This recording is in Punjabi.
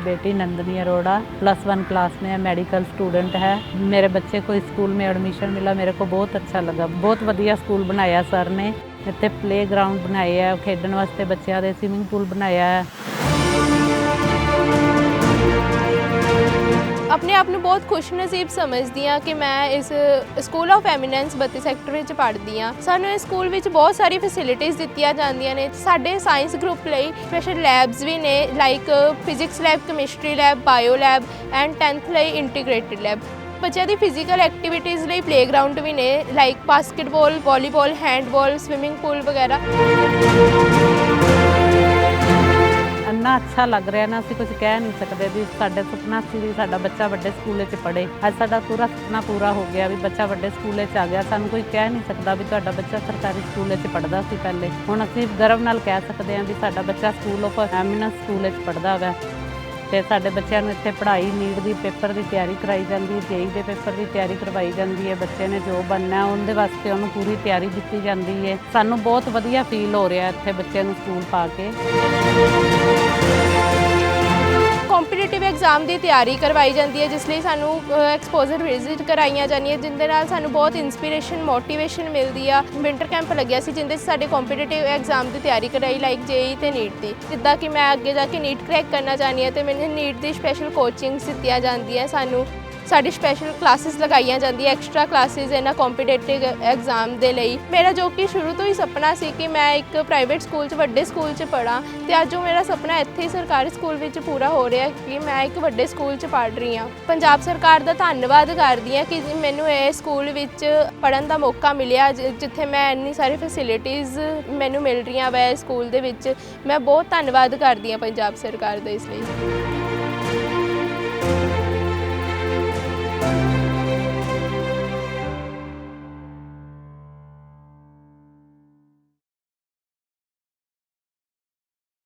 बेटी Nandini Arora plus one class में है मेडिकल स्टूडेंट है मेरे बच्चे को स्कूल में एडमिशन मिला मेरे को बहुत अच्छा लगा बहुत ਵਧੀਆ ਸਕੂਲ ਬਣਾਇਆ ਸਰ ਨੇ ਇੱਥੇ ਪਲੇਗਰਾਉਂਡ ਬਣਾਏ ਆ ਖੇਡਣ ਵਾਸਤੇ ਬੱਚਿਆਂ ਦੇ ਸਵਿਮਿੰਗ ਪੂਲ ਬਣਾਇਆ ਆਪ ਨੂੰ ਬਹੁਤ ਖੁਸ਼ ਨਸੀਬ ਸਮਝਦੀ ਹਾਂ ਕਿ ਮੈਂ ਇਸ ਸਕੂਲ ਆਫ ਐਮੀਨੈਂਸ 32 ਸੈਕਟਰ ਵਿੱਚ ਪੜ੍ਹਦੀ ਹਾਂ। ਸਾਨੂੰ ਇਸ ਸਕੂਲ ਵਿੱਚ ਬਹੁਤ ਸਾਰੀ ਫੈਸਿਲਿਟੀਆਂ ਦਿੱਤੀਆਂ ਜਾਂਦੀਆਂ ਨੇ। ਸਾਡੇ ਸਾਇੰਸ ਗਰੁੱਪ ਲਈ ਸਪੈਸ਼ਲ ਲੈਬਸ ਵੀ ਨੇ like physics lab chemistry lab bio lab and 10th ਲਈ ਇੰਟੀਗ੍ਰੇਟਿਡ ਲੈਬ ਬੱਚਿਆਂ ਦੀ ਫਿਜ਼ੀਕਲ ਐਕਟੀਵਿਟੀਜ਼ ਲਈ ਪਲੇਗਰਾਉਂਡ ਵੀ ਨੇ like basketball volleyball handball swimming pool ਵਗੈਰਾ। ਇੰਨਾ ਅੱਛਾ ਲੱਗ ਰਿਹਾ ਨਾ, ਅਸੀਂ ਕੁਝ ਕਹਿ ਨਹੀਂ ਸਕਦੇ ਵੀ ਸਾਡੇ ਸੁਪਨਾ ਸੀ ਵੀ ਸਾਡਾ ਬੱਚਾ ਵੱਡੇ ਸਕੂਲ 'ਚ ਪੜ੍ਹੇ। ਅੱਜ ਸਾਡਾ ਪੂਰਾ ਸੁਪਨਾ ਪੂਰਾ ਹੋ ਗਿਆ ਵੀ ਬੱਚਾ ਵੱਡੇ ਸਕੂਲ 'ਚ ਆ ਗਿਆ। ਸਾਨੂੰ ਕੋਈ ਕਹਿ ਨਹੀਂ ਸਕਦਾ ਵੀ ਤੁਹਾਡਾ ਬੱਚਾ ਸਰਕਾਰੀ ਸਕੂਲ 'ਚ ਪੜ੍ਹਦਾ ਸੀ ਪਹਿਲੇ। ਹੁਣ ਅਸੀਂ ਗਰਵ ਨਾਲ ਕਹਿ ਸਕਦੇ ਹਾਂ ਵੀ ਸਾਡਾ ਬੱਚਾ ਸਕੂਲ ਆਫ ਐਮਿਨੈਂਸ ਸਕੂਲ 'ਚ ਪੜ੍ਹਦਾ ਹੈ ਤੇ ਸਾਡੇ ਬੱਚਿਆਂ ਨੂੰ ਇੱਥੇ ਪੜ੍ਹਾਈ ਨੀਟ ਦੀ ਪੇਪਰ ਦੀ ਤਿਆਰੀ ਕਰਾਈ ਜਾਂਦੀ ਹੈ ਜੇਈ ਦੇ ਪੇਪਰ ਦੀ ਤਿਆਰੀ ਕਰਵਾਈ ਜਾਂਦੀ ਹੈ। ਬੱਚੇ ਨੇ ਜੋ ਬਣਨਾ, ਉਹਦੇ ਵਾਸਤੇ ਉਹਨੂੰ ਪੂਰੀ ਤਿਆਰੀ ਦਿੱਤੀ ਜਾਂਦੀ ਹੈ। ਸਾਨੂੰ ਬਹੁਤ ਵਧੀਆ ਫੀਲ ਹੋ ਰਿਹਾ ਇੱਥੇ ਬੱਚਿਆਂ ਨੂੰ ਸਕੂਲ ਪਾ ਕੇ। ਐਗਜ਼ਾਮ ਦੀ ਤਿਆਰੀ ਕਰਵਾਈ ਜਾਂਦੀ ਹੈ, ਜਿਸ ਲਈ ਸਾਨੂੰ ਐਕਸਪੋਜ਼ਰ ਵਿਜ਼ਿਟ ਕਰਾਈਆਂ ਜਾਂਦੀਆਂ, ਜਿੰਦੇ ਨਾਲ ਸਾਨੂੰ ਬਹੁਤ ਇਨਸਪੀਰੇਸ਼ਨ ਮੋਟੀਵੇਸ਼ਨ ਮਿਲਦੀ ਆ। ਵਿੰਟਰ ਕੈਂਪ ਲੱਗਿਆ ਸੀ, ਜਿੰਦੇ 'ਚ ਸਾਡੇ ਕੰਪੀਟੀਟਿਵ ਐਗਜ਼ਾਮ ਦੀ ਤਿਆਰੀ ਕਰਾਈ ਲਾਈਕ ਜੇਈ ਤੇ ਨੀਟ ਦੀ। ਜਿੱਦਾਂ ਕਿ ਮੈਂ ਅੱਗੇ ਜਾ ਕੇ ਨੀਟ ਕਰੈਕ ਕਰਨਾ ਚਾਹੁੰਦੀ ਹਾਂ, ਤੇ ਮੈਨੂੰ ਨੀਟ ਦੀ ਸਪੈਸ਼ਲ ਕੋਚਿੰਗਸ ਦਿੱਤੀਆਂ ਜਾਂਦੀਆਂ ਸਾਨੂੰ। ਸਾਡੀ ਸਪੈਸ਼ਲ ਕਲਾਸਿਸ ਲਗਾਈਆਂ ਜਾਂਦੀਆਂ ਐਕਸਟਰਾ ਕਲਾਸਿਸ ਇਹਨਾਂ ਕੰਪੀਟੀਟਿਵ ਐਗਜ਼ਾਮ ਦੇ ਲਈ। ਮੇਰਾ ਜੋ ਕਿ ਸ਼ੁਰੂ ਤੋਂ ਹੀ ਸੁਪਨਾ ਸੀ ਕਿ ਮੈਂ ਇੱਕ ਪ੍ਰਾਈਵੇਟ ਸਕੂਲ 'ਚ, ਵੱਡੇ ਸਕੂਲ 'ਚ ਪੜਾਂ ਤੇ ਅੱਜ ਉਹ ਮੇਰਾ ਸੁਪਨਾ ਇੱਥੇ ਹੀ ਸਰਕਾਰੀ ਸਕੂਲ ਵਿੱਚ ਪੂਰਾ ਹੋ ਰਿਹਾ ਕਿ ਮੈਂ ਇੱਕ ਵੱਡੇ ਸਕੂਲ 'ਚ ਪੜ੍ਹ ਰਹੀ ਹਾਂ। ਪੰਜਾਬ ਸਰਕਾਰ ਦਾ ਧੰਨਵਾਦ ਕਰਦੀ ਹਾਂ ਕਿ ਮੈਨੂੰ ਇਹ ਸਕੂਲ ਵਿੱਚ ਪੜਨ ਦਾ ਮੌਕਾ ਮਿਲਿਆ, ਜਿ- ਜਿੱਥੇ ਮੈਂ ਇੰਨੀ ਸਾਰੀ ਫੈਸਿਲਿਟੀਆਂ ਮੈਨੂੰ ਮਿਲ ਰਹੀਆਂ ਵੈ ਸਕੂਲ ਦੇ ਵਿੱਚ। ਮੈਂ ਬਹੁਤ ਧੰਨਵਾਦ ਕਰਦੀ ਹਾਂ ਪੰਜਾਬ ਸਰਕਾਰ ਦਾ ਇਸ ਲਈ।